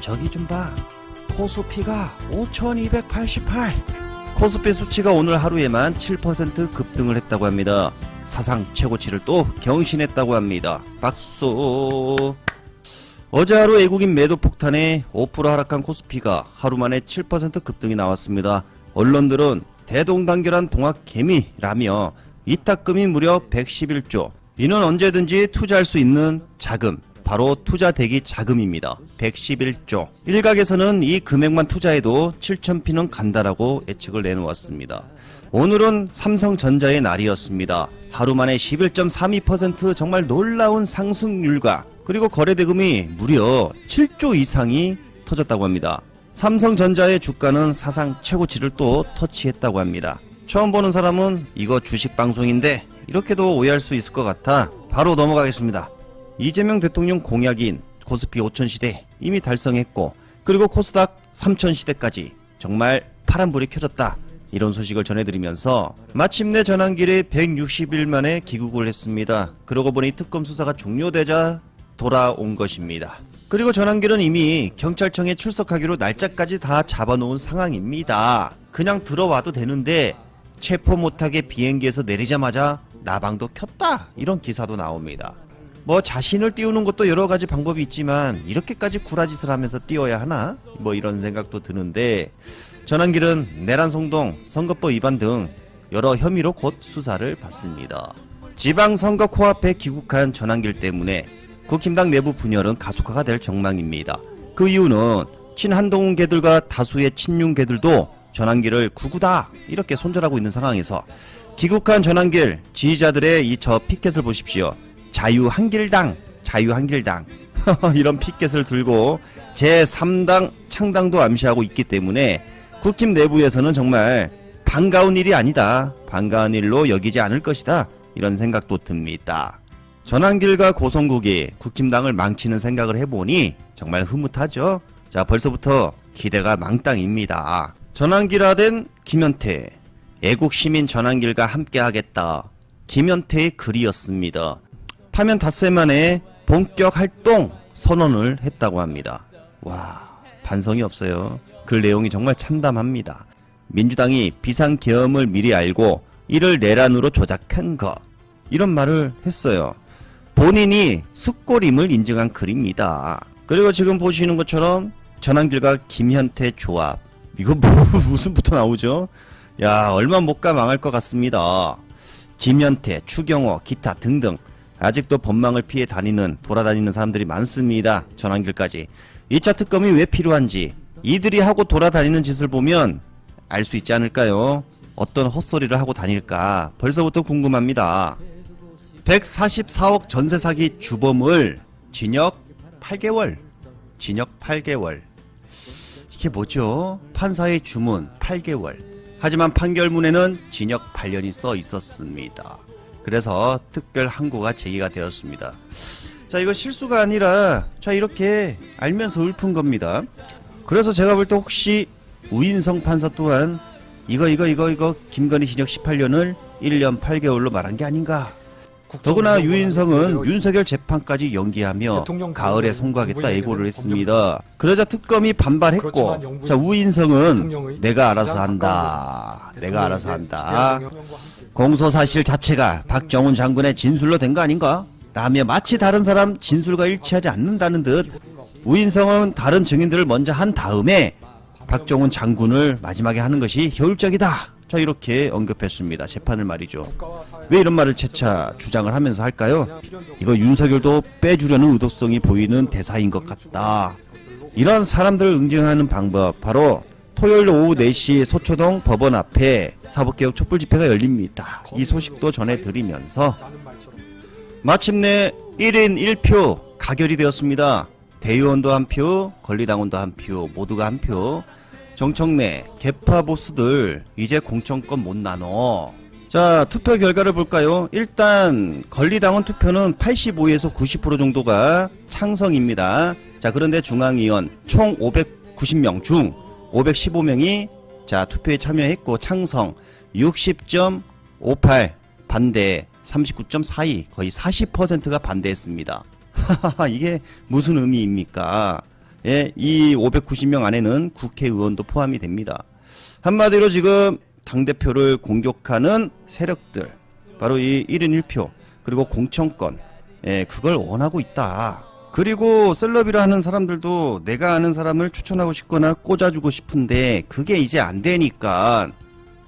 저기 좀 봐. 코스피가 5288. 코스피 수치가 오늘 하루에만 7% 급등을 했다고 합니다. 사상 최고치를 또 경신했다고 합니다. 박수. 어제 하루 외국인 매도 폭탄에 5% 하락한 코스피가 하루 만에 7% 급등이 나왔습니다. 언론들은 대동단결한 동학 개미라며 이탁금이 무려 111조. 이는 언제든지 투자할 수 있는 자금, 바로 투자 대기 자금입니다. 111조. 일각에서는 이 금액만 투자해도 7천피는 간다라고 예측을 내놓았습니다. 오늘은 삼성전자의 날이었습니다. 하루 만에 11.32% 정말 놀라운 상승률과 그리고 거래대금이 무려 7조 이상이 터졌다고 합니다. 삼성전자의 주가는 사상 최고치를 또 터치했다고 합니다. 처음 보는 사람은 이거 주식 방송인데 이렇게도 오해할 수 있을 것 같아 바로 넘어가겠습니다. 이재명 대통령 공약인 코스피 5000시대 이미 달성했고 그리고 코스닥 3000시대까지 정말 파란불이 켜졌다. 이런 소식을 전해드리면서 마침내 전환길에 160일 만에 귀국을 했습니다. 그러고 보니 특검 수사가 종료되자 돌아온 것입니다. 그리고 전환길은 이미 경찰청에 출석하기로 날짜까지 다 잡아놓은 상황입니다. 그냥 들어와도 되는데 체포 못하게 비행기에서 내리자마자 나방도 켰다 이런 기사도 나옵니다. 뭐 자신을 띄우는 것도 여러 가지 방법이 있지만 이렇게까지 구라짓을 하면서 띄워야 하나? 뭐 이런 생각도 드는데 전환길은 내란 성동, 선거법 위반 등 여러 혐의로 곧 수사를 받습니다. 지방선거 코앞에 귀국한 전환길 때문에 국힘당 내부 분열은 가속화가 될 전망입니다. 그 이유는 친한동훈 개들과 다수의 친윤 개들도 전환길을 구구다 이렇게 손절하고 있는 상황에서 귀국한 전환길 지지자들의 이 저 피켓을 보십시오. 자유한길당, 자유한길당 이런 피켓을 들고 제3당 창당도 암시하고 있기 때문에 국힘 내부에서는 정말 반가운 일이 아니다. 반가운 일로 여기지 않을 것이다. 이런 생각도 듭니다. 전환길과 고성국이 국힘당을 망치는 생각을 해보니 정말 흐뭇하죠. 자, 벌써부터 기대가 망땅입니다. 전환길화된 김현태, 애국시민 전환길과 함께하겠다. 김현태의 글이었습니다. 파면 닷새 만에 본격 활동 선언을 했다고 합니다. 와, 반성이 없어요. 글 내용이 정말 참담합니다. 민주당이 비상계엄을 미리 알고 이를 내란으로 조작한 것. 이런 말을 했어요. 본인이 숙고림을 인정한 글입니다. 그리고 지금 보시는 것처럼 전환길과 김현태 조합. 이거 뭐 웃음부터 나오죠? 야, 얼마 못 가 망할 것 같습니다. 김현태, 추경호, 기타 등등 아직도 법망을 피해 다니는 돌아다니는 사람들이 많습니다. 전환길까지. 2차 특검이 왜 필요한지 이들이 하고 돌아다니는 짓을 보면 알 수 있지 않을까요? 어떤 헛소리를 하고 다닐까 벌써부터 궁금합니다. 144억 전세 사기 주범을 징역 8개월, 징역 8개월. 이게 뭐죠? 판사의 주문 8개월. 하지만 판결문에는 징역 8년이 써 있었습니다. 그래서 특별 항고가 제기가 되었습니다. 자, 이거 실수가 아니라 자 이렇게 알면서 읊은 겁니다. 그래서 제가 볼 때 혹시 우인성 판사 또한 이거 이거 이거 이거 김건희 징역 18년을 1년 8개월로 말한 게 아닌가. 더구나 유인성은 윤석열 재판까지 연기하며 가을에 정부에 예고를 했습니다. 그러자 특검이 반발했고 자 우인성은 내가 알아서 한다. 내가 알아서 한다. 공소 사실 자체가 박정훈 장군의 진술로 된 거 아닌가? 라며 마치 다른 사람 진술과 일치하지 않는다는 듯 우인성은 다른 증인들을 먼저 한 다음에 박정훈 장군을 마지막에 하는 것이 효율적이다. 자 이렇게 언급했습니다. 재판을 말이죠. 왜 이런 말을 재차 주장을 하면서 할까요? 이거 윤석열도 빼주려는 의도성이 보이는 대사인 것 같다. 이런 사람들을 응징하는 방법 바로 토요일 오후 4시 소초동 법원 앞에 사법개혁 촛불 집회가 열립니다. 이 소식도 전해드리면서 마침내 1인 1표 가결이 되었습니다. 대의원도 한 표, 권리당원도 한 표, 모두가 한 표. 정청래, 개파 보스들 이제 공천권 못 나눠. 자, 투표 결과를 볼까요? 일단 권리당원 투표는 85에서 90% 정도가 창성입니다. 자, 그런데 중앙위원 총 590명 중 515명이 자, 투표에 참여했고 창성 60.58 반대 39.42 거의 40%가 반대했습니다. 이게 무슨 의미입니까? 예, 이 590명 안에는 국회의원도 포함이 됩니다. 한마디로 지금 당대표를 공격하는 세력들, 바로 이 1인 1표, 그리고 공천권, 예, 그걸 원하고 있다. 그리고 셀럽이라 하는 사람들도 내가 아는 사람을 추천하고 싶거나 꽂아주고 싶은데 그게 이제 안 되니까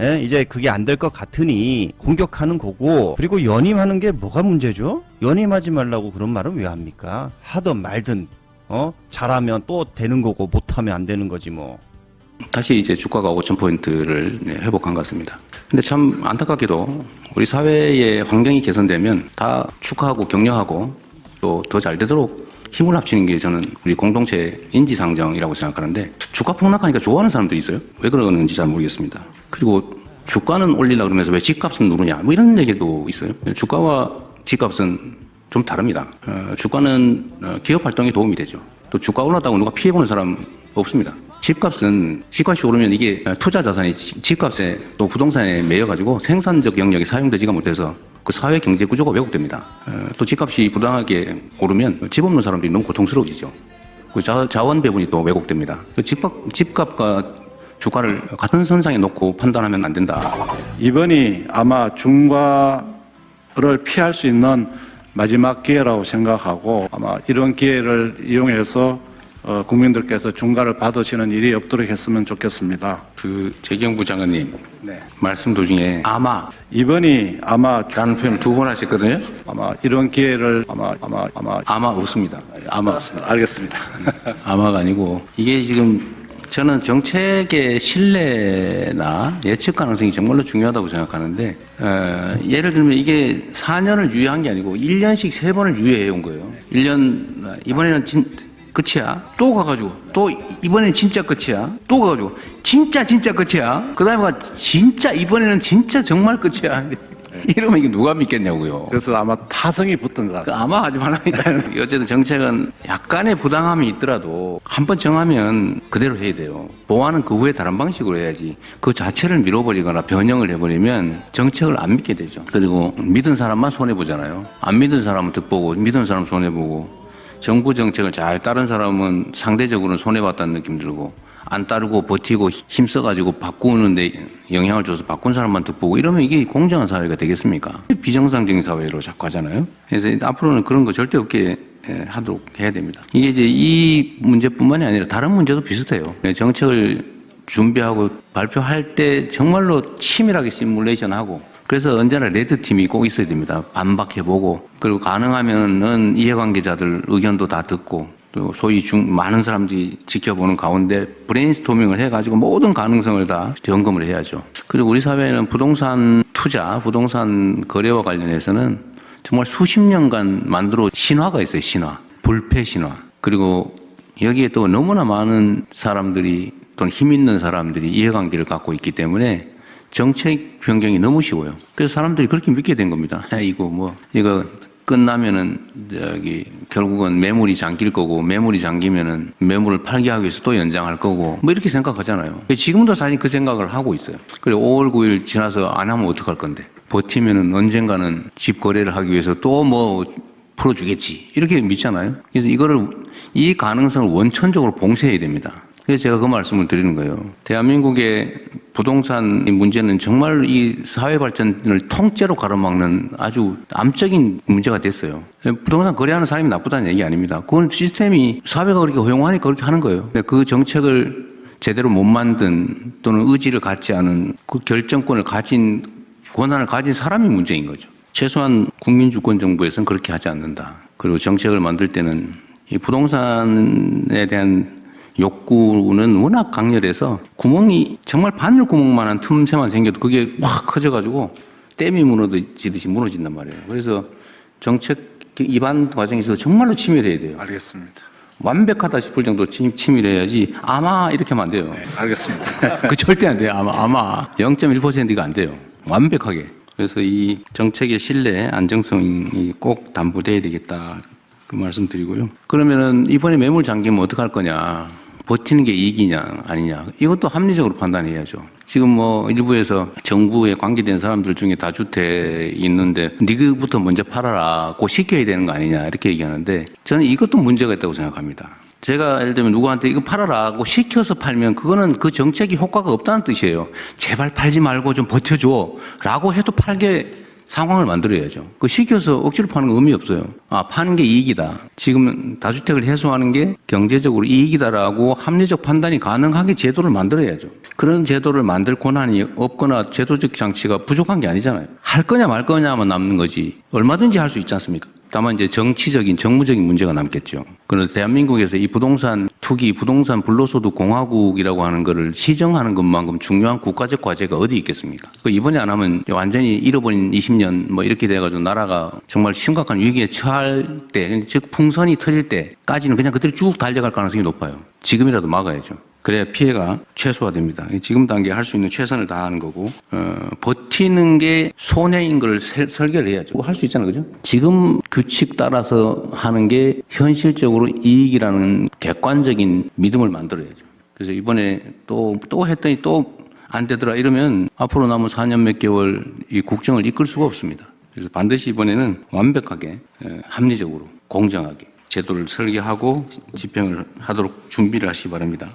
예, 이제 그게 안 될 것 같으니 공격하는 거고 그리고 연임하는 게 뭐가 문제죠? 연임하지 말라고 그런 말은 왜 합니까? 하든 말든 어 잘하면 또 되는 거고 못하면 안 되는 거지 뭐. 다시 이제 주가가 5천 포인트를 네, 회복한 것 같습니다. 근데 참 안타깝게도 우리 사회의 환경이 개선되면 다 축하하고 격려하고 또 더 잘 되도록 힘을 합치는 게 저는 우리 공동체 인지상정이라고 생각하는데 주가 폭락하니까 좋아하는 사람들이 있어요. 왜 그러는지 잘 모르겠습니다. 그리고 주가는 올리려고 그러면서 왜 집값은 누르냐 뭐 이런 얘기도 있어요. 주가와 집값은 좀 다릅니다. 어, 주가는 어, 기업 활동에 도움이 되죠. 또 주가 올랐다고 누가 피해보는 사람 없습니다. 집값은 집값이 오르면 이게 어, 투자 자산이 지- 집값에 또 부동산에 매여가지고 생산적 영역이 사용되지가 못해서 그 사회 경제 구조가 왜곡됩니다. 어, 또 집값이 부당하게 오르면 집 없는 사람들이 너무 고통스러워지죠. 그 자, 자원 배분이 또 왜곡됩니다. 그 집값, 집값과 주가를 같은 선상에 놓고 판단하면 안 된다. 이번이 아마 중과를 피할 수 있는 마지막 기회라고 생각하고 아마 이런 기회를 이용해서 어, 국민들께서 중과를 받으시는 일이 없도록 했으면 좋겠습니다. 그 재경부 장관님 네. 말씀 도중에 아마 이번이 아마 라는 표현을 두번 하셨거든요. 아마 이런 기회를 아마 아마 아마 아마 없습니다. 아마 없습니다. 알겠습니다. 아마가 아니고 이게 지금 저는 정책의 신뢰나 예측 가능성이 정말로 중요하다고 생각하는데 어, 예를 들면 이게 4년을 유예한 게 아니고 1년씩 세번을 유예해 온 거예요. 1년 이번에는 진, 끝이야. 또 가가지고 또 이번엔 진짜 끝이야. 또 가가지고 진짜 진짜 끝이야. 그 다음에 가 진짜 이번에는 진짜 정말 끝이야. 이러면 이게 누가 믿겠냐고요. 그래서 아마 타성이 붙은 것 같습니다. 그 아마 하지 말라니까. 어쨌든 정책은 약간의 부당함이 있더라도 한 번 정하면 그대로 해야 돼요. 보완은 그 후에 다른 방식으로 해야지. 그 자체를 밀어버리거나 변형을 해버리면 정책을 안 믿게 되죠. 그리고 믿은 사람만 손해보잖아요. 안 믿은 사람은 득보고, 믿은 사람은 손해보고, 정부 정책을 잘 따른 사람은 상대적으로는 손해봤다는 느낌 들고, 안 따르고 버티고 힘써가지고 바꾸는데 영향을 줘서 바꾼 사람만 득보고 이러면 이게 공정한 사회가 되겠습니까? 비정상적인 사회로 자꾸 하잖아요. 그래서 앞으로는 그런 거 절대 없게 예, 하도록 해야 됩니다. 이게 이제 이 문제뿐만이 아니라 다른 문제도 비슷해요. 네, 정책을 준비하고 발표할 때 정말로 치밀하게 시뮬레이션 하고 그래서 언제나 레드 팀이 꼭 있어야 됩니다. 반박해보고 그리고 가능하면은 이해관계자들 의견도 다 듣고 또 소위 중 많은 사람들이 지켜보는 가운데 브레인스토밍을 해가지고 모든 가능성을 다 점검을 해야죠. 그리고 우리 사회는 부동산 투자, 부동산 거래와 관련해서는 정말 수십 년간 만들어 신화가 있어요. 신화, 불패 신화. 그리고 여기에 또 너무나 많은 사람들이 또는 힘 있는 사람들이 이해관계를 갖고 있기 때문에 정책 변경이 너무 쉬워요. 그래서 사람들이 그렇게 믿게 된 겁니다. 아, 이거 뭐 이거 끝나면은 저기 결국은 매물이 잠길 거고 매물이 잠기면은 매물을 팔게 하기 위해서 또 연장할 거고 뭐 이렇게 생각하잖아요. 지금도 사실 그 생각을 하고 있어요. 그리고 5월 9일 지나서 안 하면 어떡할 건데 버티면은 언젠가는 집 거래를 하기 위해서 또 뭐 풀어주겠지 이렇게 믿잖아요. 그래서 이거를 이 가능성을 원천적으로 봉쇄해야 됩니다. 그래서 제가 그 말씀을 드리는 거예요. 대한민국의 부동산 문제는 정말 이 사회 발전을 통째로 가로막는 아주 암적인 문제가 됐어요. 부동산 거래하는 사람이 나쁘다는 얘기 아닙니다. 그건 시스템이 사회가 그렇게 허용하니까 그렇게 하는 거예요. 근데 그 정책을 제대로 못 만든 또는 의지를 갖지 않은 그 결정권을 가진 권한을 가진 사람이 문제인 거죠. 최소한 국민주권 정부에서는 그렇게 하지 않는다. 그리고 정책을 만들 때는 이 부동산에 대한 욕구는 워낙 강렬해서 구멍이 정말 바늘 구멍만한 틈새만 생겨도 그게 확 커져가지고 댐이 무너지듯이 무너진단 말이에요. 그래서 정책 입안 과정에서 정말로 치밀해야 돼요. 알겠습니다. 완벽하다 싶을 정도 치- 치밀해야지 아마 이렇게 하면 안 돼요. 네, 알겠습니다. 그 절대 안 돼요. 아마 아마 0.1%가 안 돼요. 완벽하게. 그래서 이 정책의 신뢰, 안정성이 꼭 담보돼야 되겠다. 그 말씀 드리고요. 그러면은 이번에 매물 잠기면 어떡할 거냐. 버티는 게 이익이냐, 아니냐. 이것도 합리적으로 판단해야죠. 지금 뭐 일부에서 정부에 관계된 사람들 중에 다주택 있는데 니그부터 먼저 팔아라. 고 시켜야 되는 거 아니냐. 이렇게 얘기하는데 저는 이것도 문제가 있다고 생각합니다. 제가 예를 들면 누구한테 이거 팔아라고 시켜서 팔면 그거는 그 정책이 효과가 없다는 뜻이에요. 제발 팔지 말고 좀 버텨줘. 라고 해도 팔게 상황을 만들어야죠. 그 시켜서 억지로 파는 건 의미 없어요. 아, 파는 게 이익이다. 지금 다주택을 해소하는 게 경제적으로 이익이다라고 합리적 판단이 가능하게 제도를 만들어야죠. 그런 제도를 만들 권한이 없거나 제도적 장치가 부족한 게 아니잖아요. 할 거냐 말 거냐만 남는 거지. 얼마든지 할 수 있지 않습니까? 다만 이제 정치적인 정무적인 문제가 남겠죠. 그런데 대한민국에서 이 부동산 투기, 부동산 불로소득 공화국이라고 하는 거를 시정하는 것만큼 중요한 국가적 과제가 어디 있겠습니까? 그 이번에 안 하면 완전히 잃어버린 20년 뭐 이렇게 돼가지고 나라가 정말 심각한 위기에 처할 때, 즉 풍선이 터질 때까지는 그냥 그대로 쭉 달려갈 가능성이 높아요. 지금이라도 막아야죠. 그래야 피해가 최소화됩니다. 지금 단계에 할 수 있는 최선을 다하는 거고 어, 버티는 게 손해인 걸 설- 설계를 해야죠. 할 수 있잖아요, 그죠? 지금 규칙 따라서 하는 게 현실적으로 이익이라는 객관적인 믿음을 만들어야죠. 그래서 이번에 또 또 했더니 또 안 되더라 이러면 앞으로 남은 4년 몇 개월 이 국정을 이끌 수가 없습니다. 그래서 반드시 이번에는 완벽하게 에, 합리적으로 공정하게 제도를 설계하고 집행을 하도록 준비를 하시기 바랍니다.